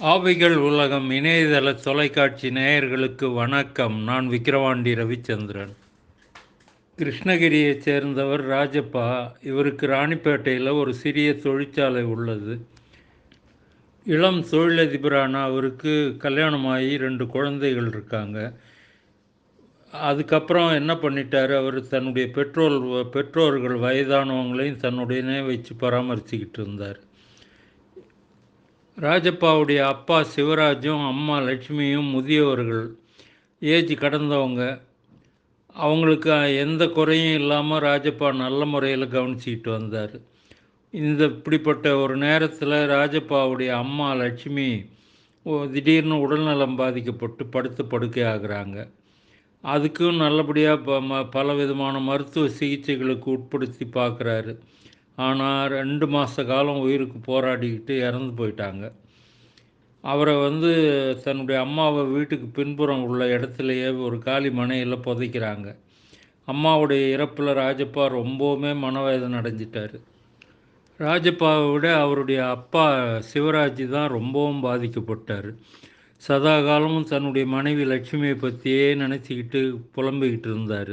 ஆவிகள் உலகம் இணையதள தொலைக்காட்சி நேயர்களுக்கு வணக்கம். நான் விக்கிரவாண்டி ரவிச்சந்திரன். கிருஷ்ணகிரியைச் சேர்ந்தவர் ராஜப்பா. இவருக்கு ராணிப்பேட்டையில் ஒரு சிறிய தொழிற்சாலை உள்ளது. இளம் தொழிலதிபரான அவருக்கு கல்யாணமாகி ரெண்டு குழந்தைகள் இருக்காங்க. அதுக்கப்புறம் என்ன பண்ணிட்டார்? அவர் தன்னுடைய பெற்றோர் பெற்றோர்கள் வயதானவங்களையும் தன்னுடனே வச்சு பராமரிச்சுக்கிட்டு இருந்தார். ராஜப்பாவுடைய அப்பா சிவராஜும் அம்மா லட்சுமியும் முதியவர்கள் ஏஜ் கடந்தவங்க. அவங்களுக்கு எந்த குறையும் இல்லாமல் ராஜப்பா நல்ல முறையில் கவனிச்சிக்கிட்டு வந்தார். இந்த இப்படிப்பட்ட ஒரு நேரத்தில் ராஜப்பாவுடைய அம்மா லட்சுமி ஓ- திடீர்னு உடல்நலம் பாதிக்கப்பட்டு படுத்து படுக்கை ஆகுறாங்க. அதுக்கும் நல்லபடியாக ப ம பல விதமான மருத்துவ சிகிச்சைகளுக்கு உட்படுத்தி பார்க்குறாரு ஆனால் ரெண்டு மாத காலம் உயிருக்கு போராடிக்கிட்டு இறந்து போயிட்டாங்க. அவரை வந்து தன்னுடைய அம்மாவை வீட்டுக்கு பின்புறம் உள்ள இடத்துலையே ஒரு காலி மனையில் புதைக்கிறாங்க. அம்மாவுடைய இறப்பில் ராஜப்பா ரொம்பவுமே மனவேதனை அடைஞ்சிட்டார். ராஜப்பாவை விட அவருடைய அப்பா சிவராஜ் தான் ரொம்பவும் பாதிக்கப்பட்டார். சதா காலமும் தன்னுடைய மனைவி லட்சுமியை பற்றியே நினச்சிக்கிட்டு புலம்பிக்கிட்டு இருந்தார்.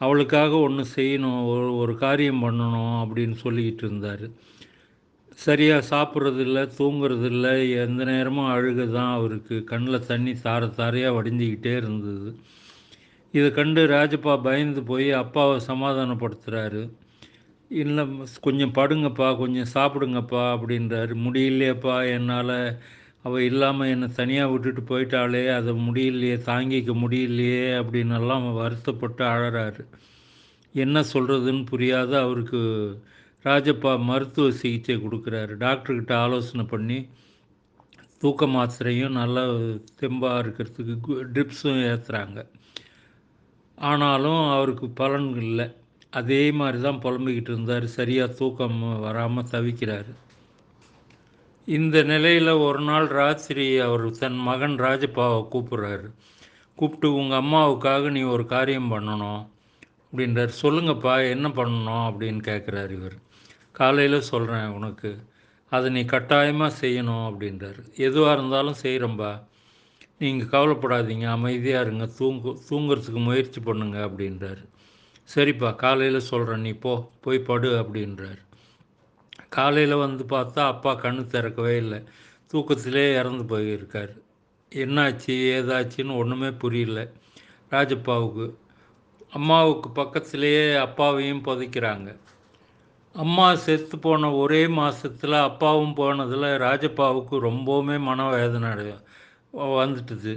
அவளுக்காக ஒன்று செய்யணும் ஒரு ஒரு காரியம் பண்ணணும் அப்படின்னு சொல்லிக்கிட்டு இருந்தார். சரியாக சாப்பிட்றதில்ல தூங்குறதில்ல எந்த நேரமும் அழுக தான் அவருக்கு. கண்ணில் தண்ணி தார தாரையாக வடிஞ்சிக்கிட்டே இருந்தது. இதை கண்டு ராஜப்பா பயந்து போய் அப்பாவை சமாதானப்படுத்துகிறாரு இல்லை கொஞ்சம் படுங்கப்பா கொஞ்சம் சாப்பிடுங்கப்பா அப்படின்றாரு. முடியலையேப்பா என்னால் அவள் இல்லாமல் என்னை தனியாக விட்டுட்டு போயிட்டாலே அதை முடியலையே தாங்கிக்க முடியலையே அப்படின்னெல்லாம் வருத்தப்பட்டு அழறாரு. என்ன சொல்கிறதுன்னு புரியாத அவருக்கு ராஜப்பா மருத்துவ சிகிச்சை கொடுக்குறாரு. டாக்டர்கிட்ட ஆலோசனை பண்ணி தூக்க மாத்திரையும் நல்லா தெம்பாக இருக்கிறதுக்கு ட்ரிப்ஸும் ஏற்றுறாங்க ஆனாலும் அவருக்கு பலன் இல்லை. அதே மாதிரி தான் புலம்பிக்கிட்டு இருந்தார். சரியாக தூக்கம் வராமல் தவிக்கிறாரு. இந்த நிலையில் ஒரு நாள் ராத்திரி அவர் தன் மகன் ராஜப்பாவை கூப்பிட்றாரு. கூப்பிட்டு உங்கள் அம்மாவுக்காக நீ ஒரு காரியம் பண்ணணும். அப்படின்றார். சொல்லுங்கப்பா என்ன பண்ணணும்? அப்படின்னு கேட்குறாரு இவர். காலையில் சொல்கிறேன் உனக்கு. அதை நீ கட்டாயமாக செய்யணும். அப்படின்றார். எதுவாக இருந்தாலும் செய்கிறம்பா நீங்கள் கவலைப்படாதீங்க. அமைதியாக இருங்க. தூங்கு தூங்குறதுக்கு முயற்சி பண்ணுங்க. அப்படின்றாரு. சரிப்பா காலையில் சொல்கிறேன் நீ போ போய் படு. அப்படின்றார். காலையில் வந்து பார்த்தா அப்பா கண்ணு திறக்கவே இல்லை. தூக்கத்திலே இறந்து போயிருக்கார். என்னாச்சு ஏதாச்சுன்னு ஒன்றுமே புரியல. ராஜப்பாவுக்கு அம்மாவுக்கு பக்கத்திலேயே அப்பாவையும் புதைக்கிறாங்க. அம்மா செத்து போன ஒரே மாதத்தில் அப்பாவும் போனதில் ராஜப்பாவுக்கு ரொம்பவுமே மனவேதனை வந்துட்டுது.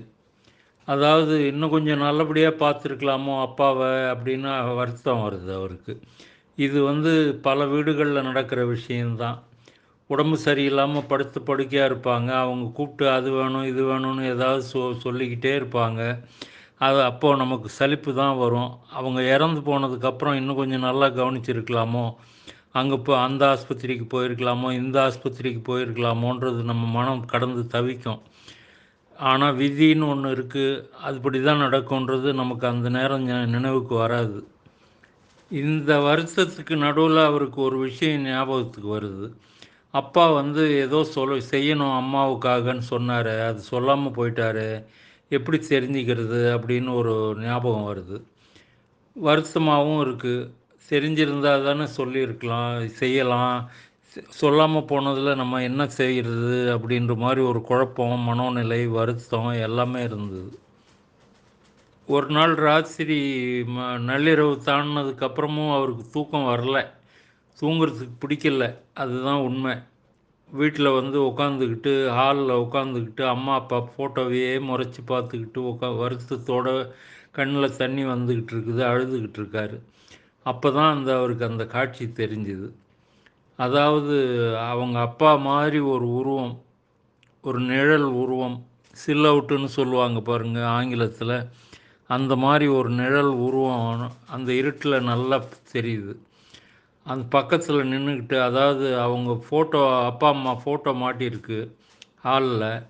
அதாவது இன்னும் கொஞ்சம் நல்லபடியாக பார்த்துருக்கலாமோ அப்பாவை அப்படின்னு வருத்தம் வருது அவருக்கு. இது வந்து பல வீடுகளில் நடக்கிற விஷயம்தான். உடம்பு சரியில்லாமல் படுத்து படுக்கையாக இருப்பாங்க. அவங்க கூப்பிட்டு அது வேணும் இது வேணும்னு ஏதாவது சொ சொல்லிக்கிட்டே இருப்பாங்க. அது அப்போது நமக்கு சலிப்பு தான் வரும். அவங்க இறந்து போனதுக்கப்புறம் இன்னும் கொஞ்சம் நல்லா கவனிச்சிருக்கலாமோ? அங்கே போ அந்த ஆஸ்பத்திரிக்கு போயிருக்கலாமோ? இந்த ஆஸ்பத்திரிக்கு போயிருக்கலாமோன்றது நம்ம மனம் கடந்து தவிக்கும். ஆனால் விதின்னு ஒன்று இருக்குது அதுபடி தான் நடக்கும்ன்றது நமக்கு அந்த நேரம் நினைவுக்கு வராது. இந்த வருத்தத்துக்கு நடுவில் அவருக்கு ஒரு விஷயம் ஞாபகத்துக்கு வருது. அப்பா வந்து ஏதோ சொல்ல செய்யணும் அம்மாவுக்காகன்னு சொன்னார். அது சொல்லாமல் போயிட்டாரு. எப்படி தெரிஞ்சுக்கிறது அப்படின்னு ஒரு ஞாபகம் வருது. வருத்தமாகவும் இருக்குது தெரிஞ்சிருந்தா தானே சொல்லியிருக்கலாம் செய்யலாம். சொல்லாமல் போனதில் நம்ம என்ன செய்கிறது அப்படின்ற மாதிரி ஒரு குழப்பம் மனோநிலை வருத்தம் எல்லாமே இருந்தது. ஒரு நாள் ராத்திரி ம நள்ளிரவு தாண்டினதுக்கு அப்புறமும் அவருக்கு தூக்கம் வரல. தூங்குறதுக்கு பிடிக்கல. அதுதான் உண்மை. வீட்டில் வந்து உட்காந்துக்கிட்டு ஹாலில் உட்காந்துக்கிட்டு அம்மா அப்பா ஃபோட்டோவையே முறைச்சி பார்த்துக்கிட்டு உட்கா வருத்தத்தோட கண்ணில் தண்ணி வந்துக்கிட்டு இருக்குது அழுதுகிட்டு இருக்காரு. அப்போ தான் அந்த அவருக்கு அந்த காட்சி தெரிஞ்சுது. அதாவது அவங்க அப்பா மாதிரி ஒரு உருவம் ஒரு நிழல் உருவம் சில் அவுட்டுன்னு சொல்லுவாங்க பாருங்கள் ஆங்கிலத்தில். அந்த மாதிரி ஒரு நிழல் உருவம் அந்த இருட்டில் நல்லா தெரியுது. அந்த பக்கத்தில் நின்றுக்கிட்டு அதாவது அவங்க ஃபோட்டோ அப்பா அம்மா ஃபோட்டோ மாட்டியிருக்கு ஹாலில்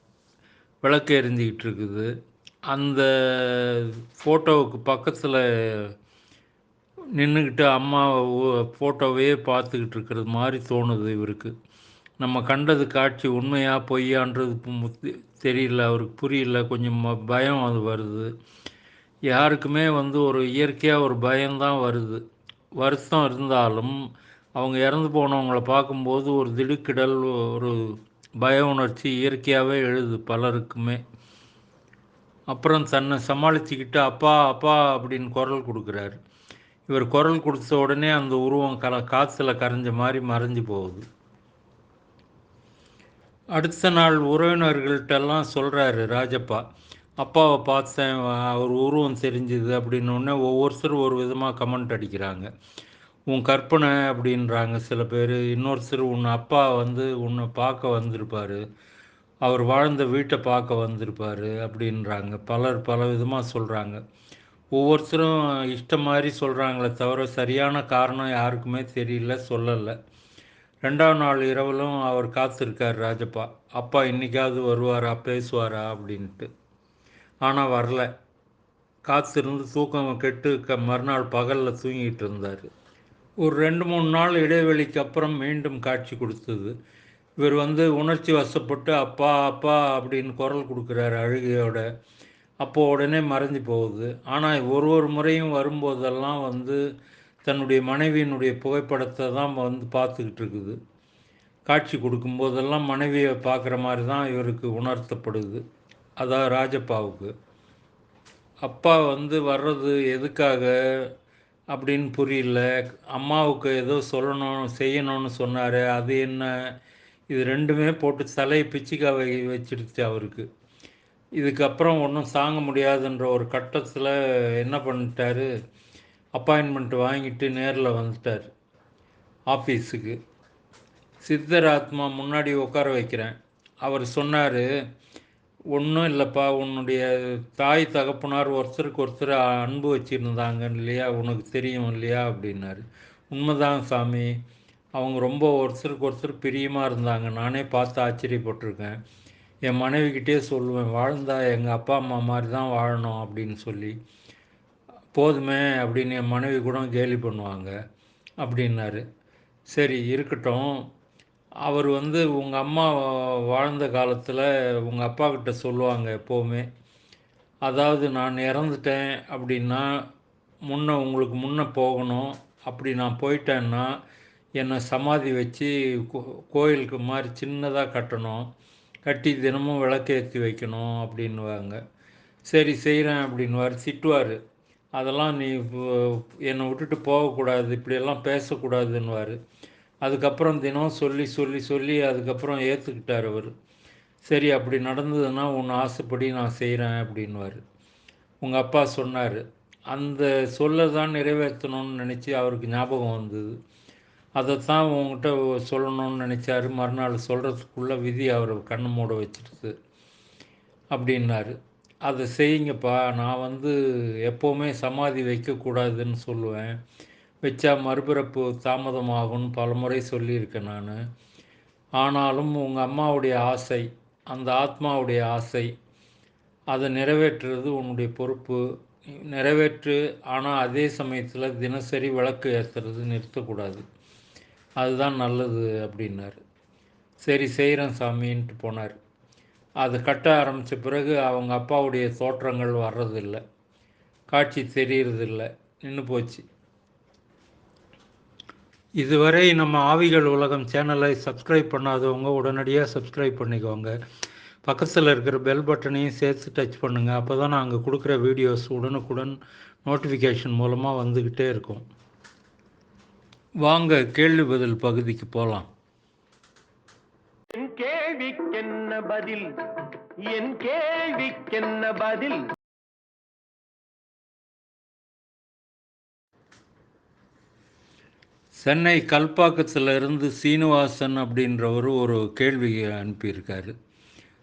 விளக்கு எரிஞ்சிக்கிட்டு இருக்குது. அந்த ஃபோட்டோவுக்கு பக்கத்தில் நின்றுக்கிட்டு அம்மா ஃபோட்டோவே பார்த்துக்கிட்டு இருக்கிறது மாதிரி தோணுது இவருக்கு. நம்ம கண்டது காட்சி உண்மையாக பொய்யான்றது தெரியல அவருக்கு புரியல கொஞ்சம் ம- பயம் அது வருது. யாருக்குமே வந்து ஒரு இயற்கையாக ஒரு பயம்தான் வருது. வருத்தம் இருந்தாலும் அவங்க இறந்து போனவங்கள பார்க்கும்போது ஒரு திடுக்கிடல் ஒரு பய உணர்ச்சி இயற்கையாகவே எழுது பலருக்குமே. அப்புறம் தன்னை சமாளிச்சுக்கிட்டு அப்பா அப்பா அப்படின்னு குரல் கொடுக்குறாரு. இவர் குரல் கொடுத்த உடனே அந்த உருவம் கல காற்றுல கரைஞ்ச மாதிரி மறைஞ்சு போகுது. அடுத்த நாள் உறவினர்கள்ட்டெல்லாம் சொல்கிறாரு ராஜப்பா அப்பாவை பார்த்தேன் அவர் உருவம் தெரிஞ்சுது அப்படின்னு ஒவ்வொருத்தரும் ஒரு விதமாக கமெண்ட் அடிக்கிறாங்க. உன் கற்பனை அப்படின்றாங்க சில பேர். இன்னொருத்தர் உன் அப்பா வந்து உன்னை பார்க்க வந்திருப்பார். அவர் வாழ்ந்த வீட்டை பார்க்க வந்திருப்பார் அப்படின்றாங்க. பலர் பல விதமாக சொல்கிறாங்க ஒவ்வொருத்தரும் இஷ்டம் மாதிரி சொல்கிறாங்களே தவிர சரியான காரணம் யாருக்குமே தெரியல சொல்லலை. ரெண்டாம் நாள் இரவிலும் அவர் காத்திருக்கார் ராஜப்பா. அப்பா இன்னைக்காவது வருவாரா பேசுவாரா? அப்படின்ட்டு. ஆனால் வரல. காத்திருந்து தூக்கம் கெட்டு க மறுநாள் பகலில் தூங்கிட்டு இருந்தார். ஒரு ரெண்டு மூணு நாள் இடைவெளிக்கு அப்புறம் மீண்டும் காட்சி கொடுத்தது. இவர் வந்து உணர்ச்சி வசப்பட்டு அப்பா அப்பா அப்படின்னு குரல் கொடுக்குறாரு அழுகையோட. அப்போ உடனே மறைஞ்சு போகுது. ஆனால் ஒரு ஒரு முறையும் வரும்போதெல்லாம் வந்து தன்னுடைய மனைவியினுடைய புகைப்படத்தை தான் வந்து பார்த்துக்கிட்டு இருக்குது. காட்சி கொடுக்கும்போதெல்லாம் மனைவியை பார்க்குற மாதிரி தான் இவருக்கு உணர்த்தப்படுது. அதான் ராஜப்பாவுக்கு. அப்பா வந்து வர்றது எதுக்காக அப்படின்னு புரியல. அம்மாவுக்கு ஏதோ சொல்லணும் செய்யணும்னு சொன்னார். அது என்ன? இது ரெண்டுமே போட்டு தலையை பிச்சுக்கா வை வச்சிருச்சு அவருக்கு. இதுக்கப்புறம் ஒன்றும் தாங்க முடியாதுன்ற ஒரு கட்டத்தில் என்ன பண்ணிட்டாரு? அப்பாயின்மெண்ட் வாங்கிட்டு நேரில் வந்துட்டார். ஆஃபீஸுக்கு சித்தர் ஆத்மா முன்னாடி உட்கார வைக்கிறேன். அவர் சொன்னார் ஒன்றும் இல்லைப்பா. உன்னுடைய தாய் தகப்பனார் ஒருத்தருக்கு ஒருத்தர் அன்பு வச்சுருந்தாங்க இல்லையா? உனக்கு தெரியும் இல்லையா? அப்படின்னாரு. உண்மைதான் சாமி. அவங்க ரொம்ப ஒருத்தருக்கு ஒருத்தர் பிரியமாக இருந்தாங்க. நானே பார்த்து ஆச்சரியப்பட்டிருக்கேன். என் மனைவிக்கிட்டே சொல்லுவேன் வாழ்ந்தா எங்கள் அப்பா அம்மா மாதிரி தான் வாழணும் அப்படின்னு சொல்லி. போதுமே அப்படின்னு என் மனைவி கூட கேலி பண்ணுவாங்க அப்படின்னாரு. சரி இருக்கட்டும். அவர் வந்து உங்கள் அம்மா வாழ்ந்த காலத்தில் உங்கள் அப்பா கிட்ட சொல்லுவாங்க எப்போவுமே. அதாவது நான் இறந்துட்டேன் அப்படின்னா முன்ன உங்களுக்கு முன்ன போகணும். அப்படி நான் போயிட்டேன்னா என்னை சமாதி வச்சு கோ- கோயிலுக்கு மாதிரி சின்னதாக கட்டணும். கட்டி தினமும் விளக்கேற்றி வைக்கணும் அப்படின்னுவாங்க. சரி செய்கிறேன் அப்படின்னுவார் திட்டுவார். அதெல்லாம் நீ என்னை விட்டுட்டு போகக்கூடாது இப்படியெல்லாம் பேசக்கூடாதுன்னுவார். அதுக்கப்புறம் தினம் சொல்லி சொல்லி சொல்லி அதுக்கப்புறம் ஏற்றுக்கிட்டார் அவர். சரி அப்படி நடந்ததுன்னா உன் ஆசைப்படி நான் செய்கிறேன் அப்படின்வார் உங்கள் அப்பா சொன்னார். அந்த சொல்லை தான் நிறைவேற்றணும்னு நினச்சி அவருக்கு ஞாபகம் வந்தது. அதைத்தான் உங்ககிட்ட சொல்லணும்னு நினச்சாரு. மறுநாள் சொல்கிறதுக்குள்ளே விதி அவரை கண்ணு மூட வச்சிடுது அப்படின்னாரு. அதை செய்யுங்கப்பா. நான் வந்து எப்போவுமே சமாதி வைக்கக்கூடாதுன்னு சொல்லுவேன். வச்சா மறுபிறப்பு தாமதமாகும்னு பலமுறை சொல்லியிருக்கேன் நான். ஆனாலும் உங்கள் அம்மாவுடைய ஆசை அந்த ஆத்மாவுடைய ஆசை அதை நிறைவேற்றுறது உன்னுடைய பொறுப்பு. நிறைவேற்று ஆனால் அதே சமயத்தில் தினசரி விளக்கு ஏற்றுறது நிறுத்தக்கூடாது. அதுதான் நல்லது அப்படின்னார். சரி செய்கிறேன் சாமின்ட்டு போனார். அது கட்ட ஆரம்பித்த பிறகு அவங்க அப்பாவுடைய தோற்றங்கள் வர்றதில்லை. காட்சி தெரியறதில்லை. நின்று போச்சு. இதுவரை நம்ம ஆவிகள் உலகம் சேனலை சப்ஸ்கிரைப் பண்ணாதவங்க உடனடியாக சப்ஸ்கிரைப் பண்ணிக்கோங்க. பக்கத்தில் இருக்கிற பெல் பட்டனையும் சேர்த்து டச் பண்ணுங்கள் அப்போ தான் நாங்கள் கொடுக்குற வீடியோஸ் உடனுக்குடன் நோட்டிஃபிகேஷன் மூலமாக வந்துக்கிட்டே இருக்கும். வாங்க கேள்வி பதில் பகுதிக்கு போகலாம் என் கேள்விக்கென்ன பதில்? என் கேள்விக்கென்ன பதில்? சென்னை கல்பாக்கத்தில் இருந்து சீனிவாசன் அப்படின்றவர் ஒரு கேள்வி அனுப்பியிருக்காரு.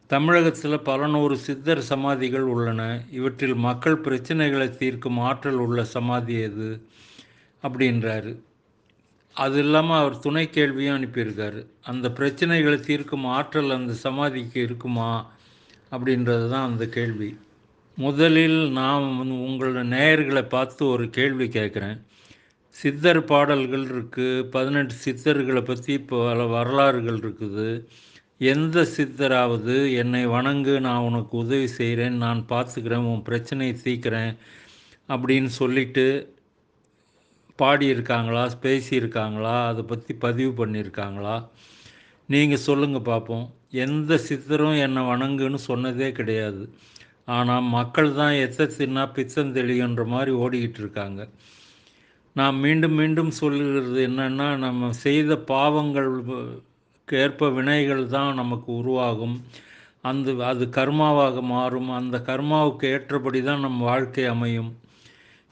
தமிழகத்தில் பல நூறு சித்தர் சமாதிகள் உள்ளன. இவற்றில் மக்கள் பிரச்சனைகளை தீர்க்கும் ஆற்றல் உள்ள சமாதி எது? அப்படின்றாரு. அது இல்லாமல் அவர் துணை கேள்வியும் அனுப்பியிருக்காரு. அந்த பிரச்சனைகளை தீர்க்கும் ஆற்றல் அந்த சமாதிக்கு இருக்குமா? அப்படின்றது தான் அந்த கேள்வி. முதலில் நான் வந்து உங்களோட நேயர்களை பார்த்து ஒரு கேள்வி கேட்குறேன். சித்தர் பாடல்கள் இருக்குது பதினெட்டு சித்தர்களை பற்றி இப்போ பல வரலாறுகள் இருக்குது. எந்த சித்தராவது என்னை வணங்கு நான் உனக்கு உதவி செய்கிறேன் நான் பார்த்துக்கிறேன் உன் பிரச்சனையை தீக்கிறேன் அப்படின்னு சொல்லிட்டு பாடியிருக்காங்களா பேசியிருக்காங்களா அதை பற்றி பதிவு பண்ணியிருக்காங்களா? நீங்கள் சொல்லுங்கள் பார்ப்போம் எந்த சித்தரும் என்னை வணங்குன்னு சொன்னதே கிடையாது. ஆனால் மக்கள் தான் எத்த தின்னா பித்தம் தெளியுன்ற மாதிரி ஓடிக்கிட்டு இருக்காங்க. நாம் மீண்டும் மீண்டும் சொல்லுகிறது என்னென்னா நம்ம செய்த பாவங்கள் ஏற்ப வினைகள் தான் நமக்கு உருவாகும். அந்த அது கர்மாவாக மாறும். அந்த கர்மாவுக்கு ஏற்றபடி தான் நம் வாழ்க்கை அமையும்.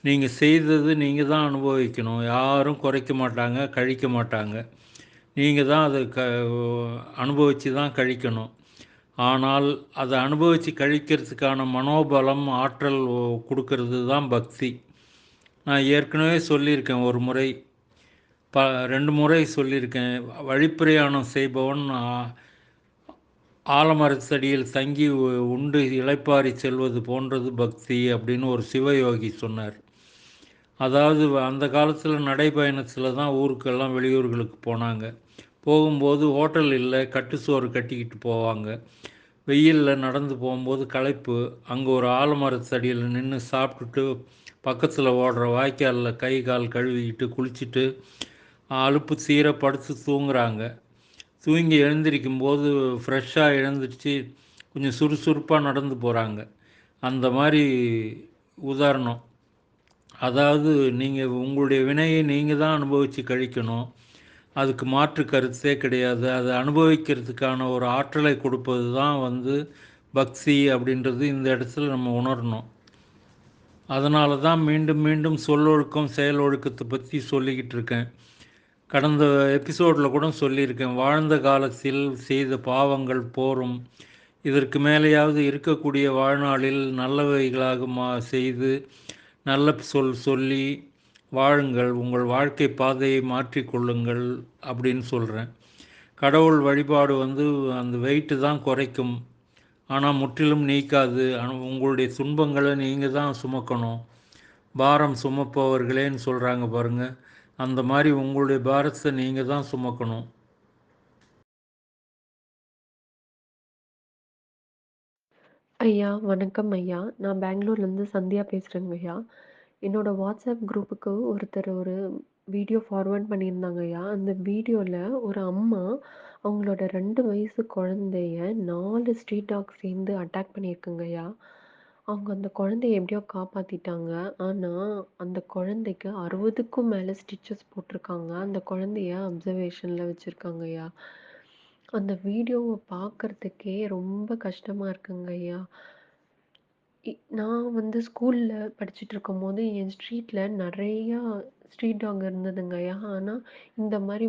நீங்கள் செய்தது நீங்கள் தான் அனுபவிக்கணும். யாரும் குறைக்க மாட்டாங்க கழிக்க மாட்டாங்க. நீங்கள் தான் அதை க அனுபவித்து தான் கழிக்கணும். ஆனால் அதை அனுபவித்து கழிக்கிறதுக்கான மனோபலம் ஆற்றல் கொடுக்கறது தான் பக்தி. நான் ஏற்கனவே சொல்லியிருக்கேன் ஒரு முறை ப ரெண்டு முறை சொல்லியிருக்கேன். வழிப்பிரயாணம் செய்பவன் ஆலமரத்தடியில் தங்கி உண்டு இளைப்பாரி செல்வது போன்றது பக்தி அப்படின்னு ஒரு சிவயோகி சொன்னார். அதாவது அந்த காலத்தில் நடைப்பயணத்தில் தான் ஊருக்கெல்லாம் வெளியூர்களுக்கு போனாங்க. போகும்போது ஹோட்டல் இல்லை கட்டு சோறு கட்டிக்கிட்டு போவாங்க. வெயிலில் நடந்து போகும்போது களைப்பு அங்கே ஒரு ஆலமரத்தடியில் நின்று சாப்பிட்டுட்டு பக்கத்தில் ஓடுற வாய்க்காலில் கை கால் கழுவிக்கிட்டு குளிச்சுட்டு அலுப்பு சீர படுத்து தூங்குறாங்க. தூங்கி எழுந்திருக்கும் போது ஃப்ரெஷ்ஷாக எழுந்திரிச்சு கொஞ்சம் சுறுசுறுப்பாக நடந்து போகிறாங்க அந்த மாதிரி உதாரணம். அதாவது நீங்கள் உங்களுடைய வினையை நீங்கள் தான் அனுபவித்து கழிக்கணும். அதுக்கு மாற்று கருத்தே கிடையாது. அதை அனுபவிக்கிறதுக்கான ஒரு ஆற்றலை கொடுப்பது தான் வந்து பக்தி அப்படின்றது இந்த இடத்துல நம்ம உணரணும். அதனால தான் மீண்டும் மீண்டும் சொல்லொழுக்கம் செயலொழுக்கத்தை பற்றி சொல்லிக்கிட்டு இருக்கேன் கடந்த எபிசோடில் கூட சொல்லியிருக்கேன். வாழ்ந்த காலத்தில் செய்த பாவங்கள் போரும். இதற்கு மேலேயாவது இருக்கக்கூடிய வாழ்நாளில் நல்லவைகளாக மா செய்து நல்ல சொல் சொல்லி வாழுங்கள். உங்கள் வாழ்க்கை பாதையை மாற்றிக்கொள்ளுங்கள் அப்படின்னு சொல்கிறேன் கடவுள் வழிபாடு வந்து அந்த வெயிட்டு தான் குறைக்கும். ஆனால் முற்றிலும் நீக்காது. உங்களுடைய துன்பங்களை நீங்கள் தான் சுமக்கணும். பாரம் சுமப்பவர்களேன்னு சொல்கிறாங்க பாருங்கள் அந்த மாதிரி உங்களுடைய பாரத்தை நீங்கள் தான் சுமக்கணும். ஐயா வணக்கம் ஐயா. நான் பெங்களூர்லேருந்து சந்தியா பேசுகிறேங்க ஐயா. என்னோடய வாட்ஸ்அப் குரூப்புக்கு ஒருத்தர் ஒரு வீடியோ ஃபார்வர்ட் பண்ணியிருந்தாங்க ஐயா அந்த வீடியோவில் ஒரு அம்மா அவங்களோட ரெண்டு வயசு குழந்தைய நாலு ஸ்ட்ரீட் டாக் சேர்ந்து அட்டாக் பண்ணியிருக்குங்கய்யா. அவங்க அந்த குழந்தைய எப்படியோ காப்பாற்றிட்டாங்க ஆனால் அந்த குழந்தைக்கு அறுபதுக்கும் மேலே ஸ்டிச்சஸ் போட்டிருக்காங்க. அந்த குழந்தைய அப்சர்வேஷனில் வச்சுருக்காங்க ஐயா அந்த வீடியோவை பார்க்குறதுக்கே ரொம்ப கஷ்டமாக இருக்குங்கய்யா. நான் வந்து ஸ்கூலில் படிச்சுட்டு இருக்கும்போது என் ஸ்ட்ரீட்டில் நிறையா ஸ்ட்ரீட் டாக் இருந்ததுங்கய்யா ஆனால் இந்த மாதிரி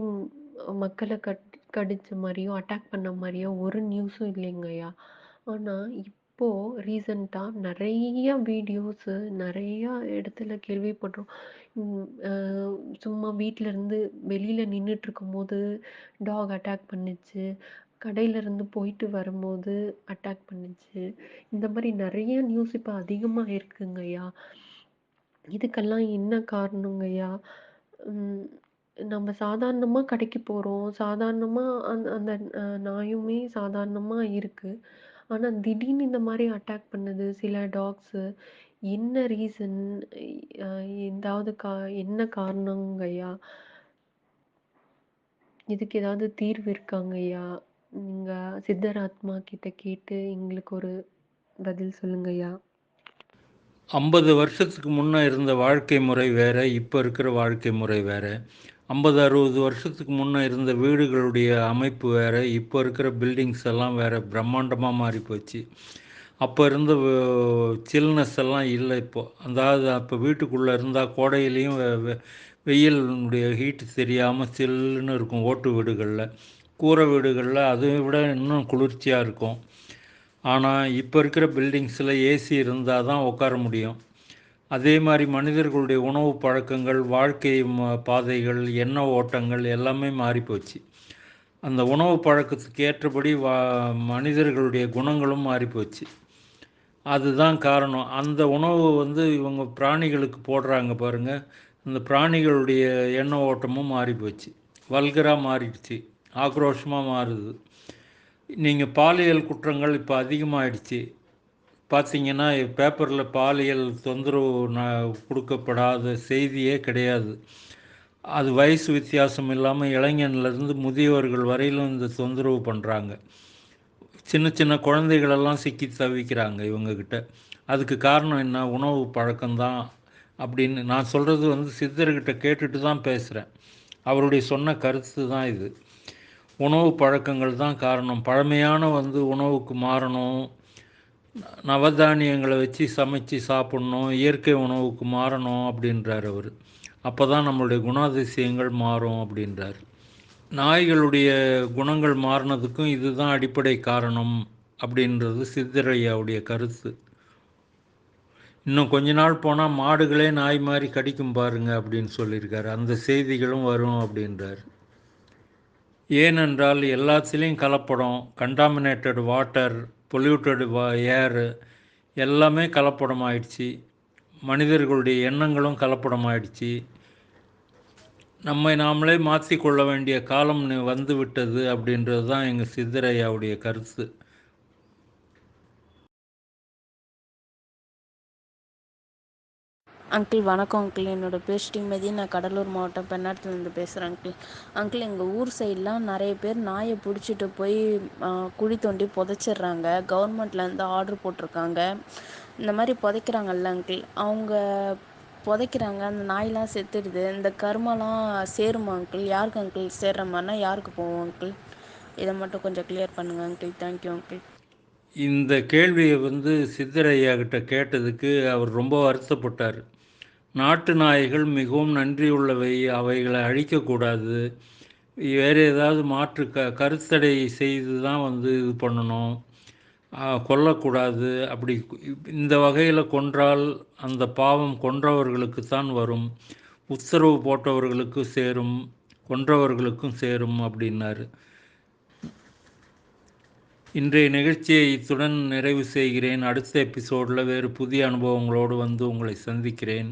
மக்களை கட் கடித்த மாதிரியோ அட்டாக் பண்ண மாதிரியோ ஒரு நியூஸும் இல்லைங்கய்யா ஆனால் இப்போது ரீசண்டாக நிறைய வீடியோஸு நிறையா இடத்துல கேள்விப்படுறோம் சும்மா வீட்ல இருந்து வெளியில் நின்றுட்டு இருக்கும்போது டாக் அட்டாக் பண்ணுச்சு. கடையில இருந்து போயிட்டு வரும்போது அட்டாக் பண்ணுச்சு. இந்த மாதிரி நிறைய நியூஸ் இப்போ அதிகமாக இருக்குங்கய்யா இதுக்கெல்லாம் என்ன காரணங்கய்யா? நம்ம சாதாரணமாக கடைக்கு போகிறோம் சாதாரணமாக அந்த அந்த நாயுமே சாதாரணமாக இருக்குது ஆனால் திடீர்னு இந்த மாதிரி அட்டாக் பண்ணுது சில டாக்ஸு என்ன ரீசன் ஏதாவது கா என்ன காரணங்கய்யா? இதுக்கு ஏதாவது தீர்வு இருக்காங்க ஐயா சித்தராத்மா கிட்ட கேட்டு எங்களுக்கு ஒரு பதில் சொல்லுங்கய்யா? ஐம்பது வருஷத்துக்கு முன்னே இருந்த வாழ்க்கை முறை வேறு இப்போ இருக்கிற வாழ்க்கை முறை வேறு. ஐம்பது அறுபது வருஷத்துக்கு முன்னே இருந்த வீடுகளுடைய அமைப்பு வேறு இப்போ இருக்கிற பில்டிங்ஸ் எல்லாம் வேறு பிரம்மாண்டமாக மாறி போச்சு. அப்போ இருந்த சில்னஸ் எல்லாம் இல்லை இப்போது அதாவது அப்போ வீட்டுக்குள்ளே இருந்தால் கோடையிலையும் வெ- ஹீட்டு தெரியாமல் சில்லுன்னு இருக்கும் ஓட்டு வீடுகளில். கூரை வீடுகளில் அதை விட இன்னும் குளிர்ச்சியாக இருக்கும். ஆனால் இப்போ இருக்கிற பில்டிங்ஸில் ஏசி இருந்தால் தான் உட்கார முடியும். அதே மாதிரி மனிதர்களுடைய உணவு பழக்கங்கள் வாழ்க்கை பாதைகள் எண்ண ஓட்டங்கள் எல்லாமே மாறிப்போச்சு. அந்த உணவு பழக்கத்துக்கு ஏற்றபடி வா மனிதர்களுடைய குணங்களும் மாறிப்போச்சு. அதுதான் காரணம். அந்த உணவு வந்து இவங்க பிராணிகளுக்கு போடுறாங்க பாருங்கள் அந்த பிராணிகளுடைய எண்ண ஓட்டமும் மாறிப்போச்சு. வல்கராக மாறிடுச்சு. ஆக்ரோஷமாக மாறுது. நீங்கள் பாலியல் குற்றங்கள் இப்போ அதிகமாகிடுச்சு பார்த்தீங்கன்னா பேப்பரில் பாலியல் தொந்தரவு கொடுக்கப்படாத செய்தியே கிடையாது. அது வயசு வித்தியாசம் இல்லாமல் இளைஞன்லேருந்து முதியவர்கள் வரையிலும் இந்த தொந்தரவு பண்ணுறாங்க சின்ன சின்ன குழந்தைகளெல்லாம் சிக்கி தவிக்கிறாங்க இவங்கக்கிட்ட அதுக்கு காரணம் என்ன? உணவு பழக்கம்தான் அப்படின்னு நான் சொல்கிறது வந்து சித்தர்கிட்ட கேட்டுட்டு தான் பேசுகிறேன் அவருடைய சொன்ன கருத்து தான் இது. உணவு பழக்கங்கள் தான் காரணம். பழமையான வந்து உணவுக்கு மாறணும். நவதானியங்களை வச்சு சமைச்சு சாப்பிட்ணும். இயற்கை உணவுக்கு மாறணும் அப்படின்றார் அவர். அப்போ தான் நம்மளுடைய குணாதிசயங்கள் மாறும் அப்படின்றார். நாய்களுடைய குணங்கள் மாறினதுக்கும் இதுதான் அடிப்படை காரணம் அப்படின்றது சித்தரையாவுடைய கருத்து. இன்னும் கொஞ்ச நாள் போனால் மாடுகளே நாய் மாதிரி கடிக்கும் பாருங்க அப்படின்னு சொல்லியிருக்காரு. அந்த செய்திகளும் வரும் அப்படின்றார். ஏனென்றால் எல்லாத்துலேயும் கலப்படம் கண்டாமினேட்டட் வாட்டர் பொல்யூட்டட் வா ஏரு எல்லாமே கலப்படம் ஆயிடுச்சு மனிதர்களுடைய எண்ணங்களும் கலப்படம் ஆயிடுச்சு நம்மை நாமளே மாற்றிக்கொள்ள வேண்டிய காலம் வந்து விட்டது அப்படின்றது தான் எங்கள் சித்தரையாவுடைய கருத்து. அங்கிள் வணக்கம் அங்கிள் என்னோடய பேர் ஸ்ரீமதி. நான் கடலூர் மாவட்டம் பெண்ணாத்துலேருந்து பேசுகிறேன் அங்கிள் அங்கிள் எங்கள் ஊர் சைட்லாம் நிறைய பேர் நாயை பிடிச்சிட்டு போய் குழி தோண்டி புதைச்சிட்றாங்க. கவர்மெண்ட்லேருந்து ஆர்டர் போட்டிருக்காங்க. இந்த மாதிரி புதைக்கிறாங்கல்ல அங்கிள் அவங்க புதைக்கிறாங்க. அந்த நாயெலாம் செத்துடுது. இந்த கருமெல்லாம் சேருமா அங்கிள் யாருக்கு அங்கிள் சேர்ற மாதிரினா யாருக்கு போவோம் அங்கிள் இதை மட்டும் கொஞ்சம் கிளியர் பண்ணுங்கள் அங்கிள் தேங்க்யூ அங்கிள் இந்த கேள்வியை வந்து சித்தரையா கிட்ட கேட்டதுக்கு அவர் ரொம்ப வருத்தப்பட்டார். நாட்டு நாய்கள் மிகவும் நன்றியுள்ளவை அவைகளை அழிக்கக்கூடாது. வேறு ஏதாவது மாற்று க கருத்தடை செய்து தான் வந்து இது பண்ணணும். கொல்லக்கூடாது. அப்படி இந்த வகையில் கொன்றால் அந்த பாவம் கொன்றவர்களுக்கு தான் வரும். உத்தரவு போட்டவர்களுக்கு சேரும் கொன்றவர்களுக்கும் சேரும் அப்படின்னாரு. இன்றைய நிகழ்ச்சியை இத்துடன் நிறைவு செய்கிறேன். அடுத்த எபிசோடில் வேறு புதிய அனுபவங்களோடு வந்து உங்களை சந்திக்கிறேன்.